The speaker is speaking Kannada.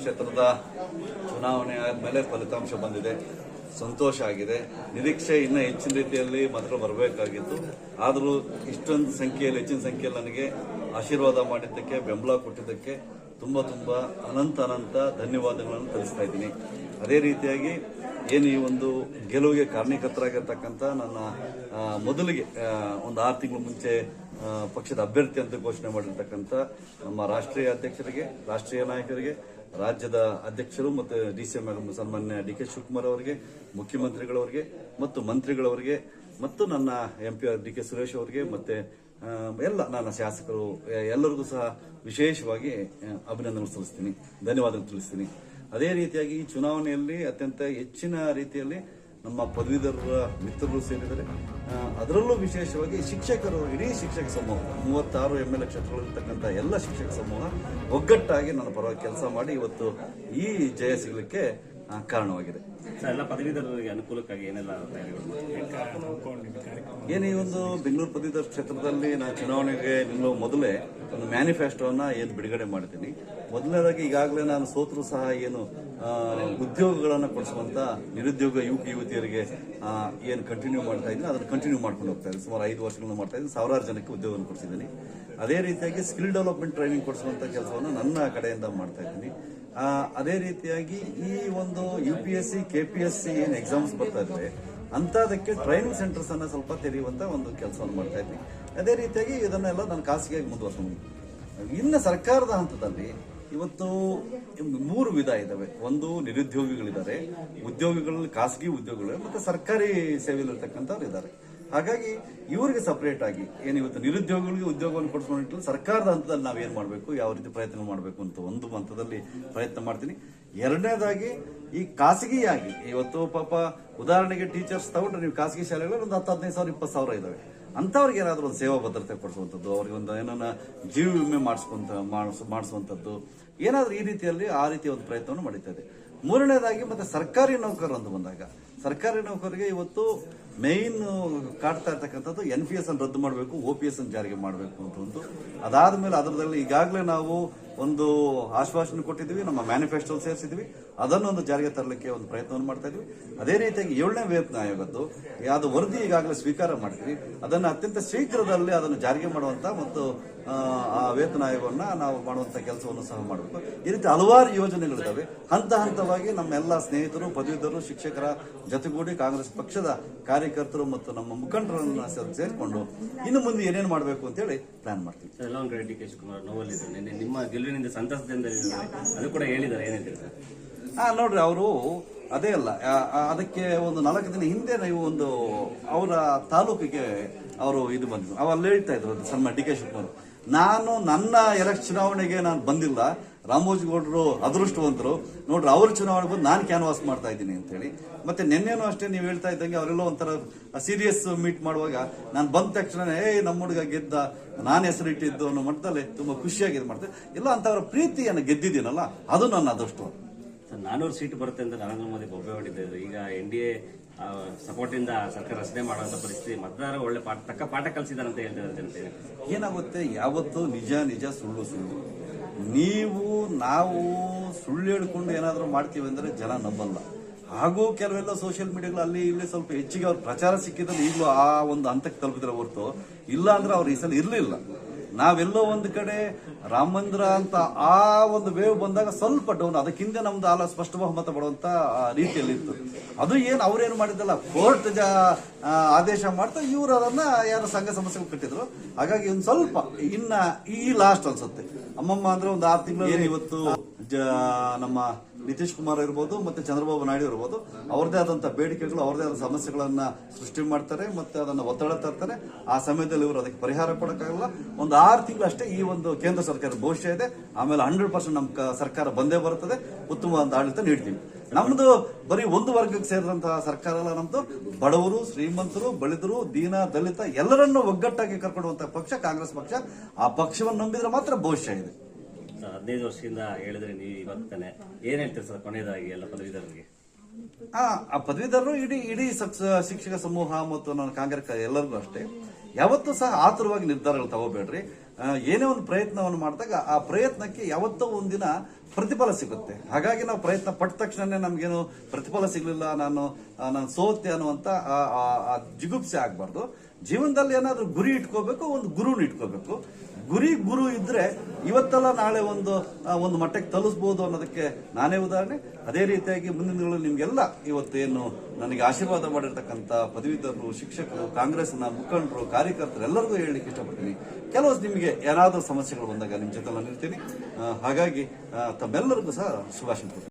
ಕ್ಷೇತ್ರದ ಚುನಾವಣೆ ಆದಮೇಲೆ ಫಲಿತಾಂಶ ಬಂದಿದೆ. ಸಂತೋಷ ಆಗಿದೆ. ನಿರೀಕ್ಷೆ ಇನ್ನೂ ಹೆಚ್ಚಿನ ರೀತಿಯಲ್ಲಿ ಮಾತ್ರ ಬರಬೇಕಾಗಿತ್ತು. ಆದರೂ ಇಷ್ಟೊಂದು ಸಂಖ್ಯೆಯಲ್ಲಿ, ಹೆಚ್ಚಿನ ಸಂಖ್ಯೆಯಲ್ಲಿ ನನಗೆ ಆಶೀರ್ವಾದ ಮಾಡಿದ್ದಕ್ಕೆ, ಬೆಂಬಲ ಕೊಟ್ಟಿದ್ದಕ್ಕೆ ತುಂಬ ತುಂಬ ಅನಂತ ಅನಂತ ಧನ್ಯವಾದಗಳನ್ನು ತಿಳಿಸ್ತಾ ಇದ್ದೀನಿ. ಅದೇ ರೀತಿಯಾಗಿ ಏನು ಈ ಒಂದು ಗೆಲುವಿಗೆ ಕಾರಣೀಕರ್ತರಾಗಿರ್ತಕ್ಕಂಥ ನನ್ನ ಮೊದಲಿಗೆ ಒಂದು ಆರು ತಿಂಗಳ ಮುಂಚೆ ಪಕ್ಷದ ಅಭ್ಯರ್ಥಿ ಅಂತ ಘೋಷಣೆ ಮಾಡಿರ್ತಕ್ಕಂಥ ನಮ್ಮ ರಾಷ್ಟ್ರೀಯ ಅಧ್ಯಕ್ಷರಿಗೆ, ರಾಷ್ಟ್ರೀಯ ನಾಯಕರಿಗೆ, ರಾಜ್ಯದ ಅಧ್ಯಕ್ಷರು ಮತ್ತು ಡಿ ಸಿ ಎಂ ಸನ್ಮಾನ್ಯ ಡಿ ಕೆ ಶಿವಕುಮಾರ್ ಅವರಿಗೆ, ಮುಖ್ಯಮಂತ್ರಿಗಳವರಿಗೆ ಮತ್ತು ಮಂತ್ರಿಗಳವರಿಗೆ ಮತ್ತು ನನ್ನ M P D K Suresh ಅವರಿಗೆ ಮತ್ತೆ ಎಲ್ಲ ನನ್ನ ಶಾಸಕರು ಎಲ್ಲರಿಗೂ ಸಹ ವಿಶೇಷವಾಗಿ ಅಭಿನಂದನೆ ಸಲ್ಲಿಸ್ತೀನಿ. ಧನ್ಯವಾದಗಳು ತಿಳಿಸ್ತೀನಿ. ಅದೇ ರೀತಿಯಾಗಿ ಈ ಚುನಾವಣೆಯಲ್ಲಿ ಅತ್ಯಂತ ಹೆಚ್ಚಿನ ರೀತಿಯಲ್ಲಿ ನಮ್ಮ ಪದವೀಧರರ ಮಿತ್ರರು ಸೇರಿದರೆ ಅದರಲ್ಲೂ ವಿಶೇಷವಾಗಿ ಶಿಕ್ಷಕರು, ಇಡೀ ಶಿಕ್ಷಕ ಸಮೂಹ, ಮೂವತ್ತಾರು ಎಂ ಎಲ್ ಎ ಕ್ಷೇತ್ರಗಳಿರ್ತಕ್ಕಂಥ ಎಲ್ಲ ಶಿಕ್ಷಕ ಸಮೂಹ ಒಗ್ಗಟ್ಟಾಗಿ ನನ್ನ ಪರವಾಗಿ ಕೆಲಸ ಮಾಡಿ ಇವತ್ತು ಈ ಜಯ ಸಿಗಲಿಕ್ಕೆ ಕಾರಣವಾಗಿದೆ. ಎಲ್ಲ ಪದವೀಧರರಿಗೆ ಅನುಕೂಲಕ್ಕಾಗಿ ಏನೆಲ್ಲ? ಏನು ಈ ಒಂದು ಬೆಂಗಳೂರು ಪದವೀಧರ ಕ್ಷೇತ್ರದಲ್ಲಿ ನಾನು ಚುನಾವಣೆಗೆ ನಿಲ್ಲುವ ಮೊದಲೇ ಒಂದು ಮ್ಯಾನಿಫೆಸ್ಟೋನ ಏನು ಬಿಡುಗಡೆ ಮಾಡ್ತೀನಿ. ಮೊದಲನೇದಾಗಿ ಈಗಾಗಲೇ ನಾನು ಸೋತರು ಸಹ ಏನು ಉದ್ಯೋಗಗಳನ್ನು ಕೊಡಿಸುವಂತ ನಿರುದ್ಯೋಗ ಯುವಕ ಯುವತಿಯರಿಗೆ ಏನು ಕಂಟಿನ್ಯೂ ಮಾಡ್ತಾ ಇದ್ದೀನಿ. ಅದನ್ನು ಕಂಟಿನ್ಯೂ ಮಾಡ್ಕೊಂಡು ಹೋಗ್ತಾ ಇದ್ದೀನಿ. ಸುಮಾರು ಐದು ವರ್ಷಗಳನ್ನು ಮಾಡ್ತಾ ಇದ್ದೀನಿ. ಸಾವಿರಾರು ಜನಕ್ಕೆ ಉದ್ಯೋಗವನ್ನು ಕೊಡಿಸಿದ್ದೀನಿ. ಅದೇ ರೀತಿಯಾಗಿ ಸ್ಕಿಲ್ ಡೆವಲಪ್ಮೆಂಟ್ ಟ್ರೈನಿಂಗ್ ಕೊಡಿಸುವಂತ ಕೆಲಸವನ್ನು ನನ್ನ ಕಡೆಯಿಂದ ಮಾಡ್ತಾ ಇದ್ದೀನಿ. ಅದೇ ರೀತಿಯಾಗಿ ಈ ಒಂದು U P S C K P S C ಏನು ಎಕ್ಸಾಮ್ಸ್ ಬರ್ತಾ ಇದ್ರೆ ಅಂತದಕ್ಕೆ ಟ್ರೈನಿಂಗ್ ಸೆಂಟರ್ಸ್ ಅನ್ನ ಸ್ವಲ್ಪ ತೆರೆಯುವಂತ ಒಂದು ಕೆಲಸವನ್ನು ಮಾಡ್ತಾ ಇದ್ದೀನಿ ಅದೇ ರೀತಿಯಾಗಿ ಇದನ್ನೆಲ್ಲ ನಾನು ಖಾಸಗಿಯಾಗಿ ಮುಂದುವರ್ಸ್ಕೊಂಡು ಇನ್ನು ಸರ್ಕಾರದ ಹಂತದಲ್ಲಿ ಇವತ್ತು ಮೂರು ವಿಧ ಇದಾವೆ. ಒಂದು ನಿರುದ್ಯೋಗಿಗಳಿದ್ದಾರೆ ಉದ್ಯೋಗಿಗಳಲ್ಲಿ ಖಾಸಗಿ ಉದ್ಯೋಗಗಳು, ಮತ್ತೆ ಸರ್ಕಾರಿ ಸೇವೆಯಲ್ಲಿರ್ತಕ್ಕಂಥವ್ರು ಇದ್ದಾರೆ ಹಾಗಾಗಿ ಇವರಿಗೆ ಸಪರೇಟ್ ಆಗಿ, ಏನು ಇವತ್ತು ನಿರುದ್ಯೋಗಿಗಳಿಗೆ ಉದ್ಯೋಗವನ್ನು ಕೊಡಿಸ್ಕೊಂಡು ಸರ್ಕಾರದ ಹಂತದಲ್ಲಿ ನಾವು ಏನು ಮಾಡಬೇಕು, ಯಾವ ರೀತಿ ಪ್ರಯತ್ನ ಮಾಡಬೇಕು ಅಂತ ಒಂದು ಹಂತದಲ್ಲಿ ಪ್ರಯತ್ನ ಮಾಡ್ತೀನಿ. ಎರಡನೇದಾಗಿ, ಈ ಖಾಸಗಿಯಾಗಿ, ಇವತ್ತು ಪಾಪ ಉದಾಹರಣೆಗೆ ಟೀಚರ್ಸ್ ತಗೊಂಡ್ರೆ ನೀವು ಖಾಸಗಿ ಶಾಲೆಗಳಲ್ಲಿ ಒಂದು ಹತ್ತು ಹದಿನೈದು ಸಾವಿರ, ಇಪ್ಪತ್ತು ಸಾವಿರ ಇದ್ದಾವೆ ಅಂಥವ್ರಿಗೆ ಏನಾದರೂ ಒಂದು ಸೇವಾ ಭದ್ರತೆ ಕೊಡಿಸುವಂಥದ್ದು, ಅವ್ರಿಗೆ ಒಂದು ಏನನ್ನ ಜೀವ ವಿಮೆ ಮಾಡಿಸ್ಕೊಂತ, ಮಾಡಿಸ್, ಮಾಡಿಸುವಂಥದ್ದು, ಏನಾದರೂ ಈ ರೀತಿಯಲ್ಲಿ ಆ ರೀತಿ ಒಂದು ಪ್ರಯತ್ನವನ್ನು ಇದೆ ಮೂರನೇದಾಗಿ ಮತ್ತೆ ಸರ್ಕಾರಿ ನೌಕರರು ಅಂತ ಬಂದಾಗ, ಸರ್ಕಾರಿ ನೌಕರರಿಗೆ ಇವತ್ತು ಮೇನ್ ಕಾಡ್ತಾ ಇರ್ತಕ್ಕಂಥದ್ದು ಎನ್ ಪಿ ಎಸ್ ಅನ್ನು ರದ್ದು ಮಾಡಬೇಕು ಒ ಪಿ ಎಸ್ ಅನ್ನು ಜಾರಿಗೆ ಮಾಡಬೇಕು ಅಂತ ಒಂದು. ಅದಾದ ಮೇಲೆ ಅದರದಲ್ಲಿ ಈಗಾಗಲೇ ನಾವು ಒಂದು ಆಶ್ವಾಸನೆ ಕೊಟ್ಟಿದ್ವಿ ನಮ್ಮ ಮ್ಯಾನಿಫೆಸ್ಟೋ ಸೇರಿಸಿದ್ವಿ ಅದನ್ನೊಂದು ಜಾರಿಗೆ ತರಲಿಕ್ಕೆ ಒಂದು ಪ್ರಯತ್ನವನ್ನು ಮಾಡ್ತಾ ಇದ್ವಿ ಅದೇ ರೀತಿಯಾಗಿ ಏಳನೇ ವೇತನ ಆಯೋಗದ್ದು ಅದು ವರದಿ ಈಗಾಗಲೇ ಸ್ವೀಕಾರ ಮಾಡಿದ್ವಿ. ಅದನ್ನು ಅತ್ಯಂತ ಶೀಘ್ರದಲ್ಲಿ ಅದನ್ನು ಜಾರಿಗೆ ಮಾಡುವಂತ ಮತ್ತು ಆ, ವೇತನ ಆಯೋಗವನ್ನು ನಾವು ಮಾಡುವಂತ ಕೆಲಸವನ್ನು ಸಹ ಮಾಡಬೇಕು. ಈ ರೀತಿ ಹಲವಾರು ಯೋಜನೆಗಳಿದ್ದಾವೆ. ಹಂತ ಹಂತವಾಗಿ ನಮ್ಮ ಎಲ್ಲ ಸ್ನೇಹಿತರು ಪದವೀಧರರು ಶಿಕ್ಷಕರ ಜೊತೆಗೂಡಿ ಕಾಂಗ್ರೆಸ್ ಪಕ್ಷದ ಕಾರ್ಯಕರ್ತರು ಮತ್ತು ನಮ್ಮ ಮುಖಂಡರನ್ನ ಸೇರಿಕೊಂಡು ಇನ್ನು ಮುಂದೆ ಏನೇನು ಮಾಡಬೇಕು ಅಂತೇಳಿ ಪ್ಲಾನ್ ಮಾಡ್ತೀವಿ. ನಿಮ್ಮ ಗೆಲುವಿನಿಂದ ಸಂತಸದಿಂದ. ಅದು ಕೂಡ ಹೇಳಿದ್ದಾರೆ ಏನ್ ಸರ್? ಆ ನೋಡ್ರಿ ಅವರು ಅದೇ ಅಲ್ಲ ಅದಕ್ಕೆ ಒಂದು ನಾಲ್ಕು ದಿನ ಹಿಂದೆ ನೀವು ಒಂದು ಅವರ ತಾಲೂಕಿಗೆ ಅವರು ಇದು ಬಂದ್ರು ಅವ ಅಲ್ಲಿ ಹೇಳ್ತಾ ಇದ್ರು ಸಣ್ಣ ಡಿ ಕೆ ಶಿವಕುಮಾರ್ ನಾನು ನನ್ನ ಎಲೆಕ್ಷನ್ ಚುನಾವಣೆಗೆ ನಾನು ಬಂದಿಲ್ಲ ರಾಮೋಜಿಗೌಡರು ಅದೃಷ್ಟವಂತರು. ನೋಡ್ರಿ ಅವ್ರ ಚುನಾವಣೆ ಬಂದು ನಾನು ಕ್ಯಾನ್ವಾಸ್ ಮಾಡ್ತಾ ಇದ್ದೀನಿ ಅಂತ ಹೇಳಿ. ಮತ್ತೆ ನಿನ್ನೆನೂ ಅಷ್ಟೇ ನೀವು ಹೇಳ್ತಾ ಇದ್ದಂಗೆ ಅವರೆಲ್ಲ ಒಂಥರ ಸೀರಿಯಸ್ ಮೀಟ್ ಮಾಡುವಾಗ ನಾನು ಬಂದ ತಕ್ಷಣ ಏ ನಮ್ಮ ಹುಡುಗ ಗೆದ್ದ ನಾನು ಹೆಸರಿಟ್ಟಿದ್ದು ಅನ್ನೋ ಮಟ್ಟದಲ್ಲಿ ತುಂಬಾ ಖುಷಿಯಾಗಿ ಇದು ಮಾಡ್ತೇನೆ ಇಲ್ಲ ಅಂತವರ ಪ್ರೀತಿಯನ್ನು ಗೆದ್ದಿದ್ದೀನಲ್ಲ ಅದು ನನ್ನ ಅದೃಷ್ಟ. ನಾನೂರು ಸೀಟ್ ಬರುತ್ತೆ ಅಂತ ನರೇಂದ್ರ ಮೋದಿ ಬೊಬ್ಬೆ ಹೊಡಿದ್ದಾರೆ ಈಗ ಎನ್ ಡಿ ಎ ಸಪೋರ್ಟ್ ಇಂದ ಸರ್ಕಾರ ರಚನೆ ಮಾಡುವಂತ ಪರಿಸ್ಥಿತಿ ಮತದಾರ ಒಳ್ಳೆ ಪಾಠ ತಕ್ಕ ಪಾಠ ಕಲಿಸಿದಾರಂತ ಅಂತ ಹೇಳ್ತಿದ್ದಾರೆ ಜನತೆ. ಏನಾಗುತ್ತೆ? ಯಾವತ್ತು ನಿಜ ನಿಜ ಸುಳ್ಳು ಸುಳ್ಳು. ನೀವು, ನಾವು ಸುಳ್ಳು ಹೇಳ್ಕೊಂಡು ಏನಾದರೂ ಮಾಡ್ತೀವಿ ಅಂದರೆ ಜನ ನಂಬಲ್ಲ. ಹಾಗೂ ಕೆಲವೆಲ್ಲ ಸೋಷಿಯಲ್ ಮೀಡಿಯಾಗಳು ಅಲ್ಲಿ ಇಲ್ಲಿ ಸ್ವಲ್ಪ ಹೆಚ್ಚಿಗೆ ಅವ್ರ ಪ್ರಚಾರ ಸಿಕ್ಕಿದ್ರೆ ಈಗಲೂ ಆ ಒಂದು ಹಂತಕ್ಕೆ ತಲುಪಿದ್ರೆ ಹೊರತು, ಇಲ್ಲ ಅಂದ್ರೆ ಅವ್ರು ಈ ಸಲ ಇರಲಿಲ್ಲ. ನಾವೆಲ್ಲೋ ಒಂದು ಕಡೆ ರಾಮ ಅಂತ ಆ ಒಂದು ವೇವ್ ಬಂದಾಗ ಸ್ವಲ್ಪ ಡೌನ್, ಅದಕ್ಕಿಂತ ನಮ್ದು ಆಲ ಸ್ಪಷ್ಟ ಬಹುಮತ ಪಡುವಂತ ರೀತಿಯಲ್ಲಿ ಇತ್ತು ಅದು ಏನು ಅವ್ರೇನು ಮಾಡಿದ್ದಲ್ಲ, ಕೋರ್ಟ್ ಆದೇಶ ಮಾಡ್ತಾ ಇವ್ರು ಅದನ್ನ ಯಾರು ಸಂಘ ಸಮಸ್ಯೆಗಳು ಕಟ್ಟಿದ್ರು. ಹಾಗಾಗಿ ಒಂದು ಸ್ವಲ್ಪ, ಇನ್ನ ಈ ಲಾಸ್ಟ್ ಅನ್ಸುತ್ತೆ. ಅಮ್ಮಮ್ಮ ಅಂದ್ರೆ ಒಂದು ಆರು ತಿಂಗಳು ಇವತ್ತು ನಮ್ಮ ನಿತೀಶ್ ಕುಮಾರ್ ಇರ್ಬೋದು ಮತ್ತೆ ಚಂದ್ರಬಾಬು ನಾಯ್ಡು ಇರ್ಬೋದು ಅವ್ರದೇ ಆದಂತ ಬೇಡಿಕೆಗಳು ಅವ್ರದೇ ಆದ ಸಮಸ್ಯೆಗಳನ್ನ ಸೃಷ್ಟಿ ಮಾಡ್ತಾರೆ ಮತ್ತೆ ಅದನ್ನ ಒತ್ತಡ ತರ್ತಾರೆ. ಆ ಸಮಯದಲ್ಲಿ ಇವರು ಅದಕ್ಕೆ ಪರಿಹಾರ ಕೊಡೋಕ್ಕಾಗಲ್ಲ. ಒಂದು ಆರು ತಿಂಗಳಷ್ಟೇ ಈ ಒಂದು ಕೇಂದ್ರ ಸರ್ಕಾರದ ಭವಿಷ್ಯ ಇದೆ. ಆಮೇಲೆ ಹಂಡ್ರೆಡ್ ಪರ್ಸೆಂಟ್ ನಮ್ಮ ಸರ್ಕಾರ ಬಂದೇ ಬರ್ತದೆ. ಉತ್ತಮವಾದ ಆಡಳಿತ ನೀಡ್ತೀವಿ. ನಮ್ದು ಬರೀ ಒಂದು ವರ್ಗಕ್ಕೆ ಸೇರಿದಂತಹ ಸರ್ಕಾರ ಅಲ್ಲ ನಮ್ದು. ಬಡವರು, ಶ್ರೀಮಂತರು ಬಳಿದರು ದೀನ, ದಲಿತ ಎಲ್ಲರನ್ನೂ ಒಗ್ಗಟ್ಟಾಗಿ ಕರ್ಕೊಂಡುವಂತಹ ಪಕ್ಷ, ಕಾಂಗ್ರೆಸ್ ಪಕ್ಷ. ಆ ಪಕ್ಷವನ್ನು ನಂಬಿದ್ರೆ ಮಾತ್ರ ಭವಿಷ್ಯ ಇದೆ. ಹದಿನೈದು ವರ್ಷದಿಂದ ಹೇಳಿದ್ರೆ ನೀವು ಇವತ್ತು ತಾನೆ. ಏನ್ ಹೇಳ್ತೀರಿ ಸರ್ ಕೊನೆಯದಾಗಿ ಎಲ್ಲ ಪದವೀಧರರಿಗೆ? ಆ ಆ ಪದವೀಧರರು ಇಡೀ ಇಡೀ ಶಿಕ್ಷಕ ಸಮೂಹ ಮತ್ತು ನನ್ನ ಕಾಂಗ್ರೆಸ್ ಎಲ್ಲರಿಗೂ ಅಷ್ಟೇ. ಯಾವತ್ತೂ ಸಹ ಆತುರವಾಗಿ ನಿರ್ಧಾರಗಳು ತಗೋಬೇಡ್ರಿ. ಏನೇ ಒಂದು ಪ್ರಯತ್ನವನ್ನು ಮಾಡಿದಾಗ ಆ ಪ್ರಯತ್ನಕ್ಕೆ ಯಾವತ್ತೋ ಒಂದಿನ ಪ್ರತಿಫಲ ಸಿಗುತ್ತೆ. ಹಾಗಾಗಿ ನಾವು ಪ್ರಯತ್ನ ಪಟ್ಟ ತಕ್ಷಣನೇ ನಮ್ಗೇನು ಪ್ರತಿಫಲ ಸಿಗಲಿಲ್ಲ, ನಾನು ನಾನು ಸೋತೆ ಆ ಜಿಗುಪ್ಸೆ ಆಗ್ಬಾರ್ದು. ಜೀವನದಲ್ಲಿ ಏನಾದರೂ ಗುರಿ ಇಟ್ಕೋಬೇಕು, ಒಂದು ಗುರುನ ಇಟ್ಕೋಬೇಕು. ಗುರಿ ಗುರು ಇದ್ರೆ ಇವತ್ತಲ್ಲ ನಾಳೆ ಒಂದು ಒಂದು ಮಟ್ಟಕ್ಕೆ ತಲುಸ್ಬೋದು ಅನ್ನೋದಕ್ಕೆ ನಾನೇ ಉದಾಹರಣೆ. ಅದೇ ರೀತಿಯಾಗಿ ಮುಂದಿನ ದಿನಗಳಲ್ಲಿ ನಿಮ್ಗೆಲ್ಲ ಇವತ್ತೇನು ನನಗೆ ಆಶೀರ್ವಾದ ಮಾಡಿರ್ತಕ್ಕಂಥ ಪದವೀಧರರು, ಶಿಕ್ಷಕರು ಕಾಂಗ್ರೆಸ್ನ ಮುಖಂಡರು, ಕಾರ್ಯಕರ್ತರು ಎಲ್ಲರಿಗೂ ಹೇಳಲಿಕ್ಕೆ ಇಷ್ಟಪಡ್ತೀನಿ. ಕೆಲವು ನಿಮಗೆ ಏನಾದರೂ ಸಮಸ್ಯೆಗಳು ಬಂದಾಗ ನಿಮ್ಮ ಜೊತೆ ನಾನು ಇರ್ತೀನಿ ಹಾಗಾಗಿ ತಮ್ಮೆಲ್ಲರಿಗೂ ಸಹ ಶುಭಾಶಯ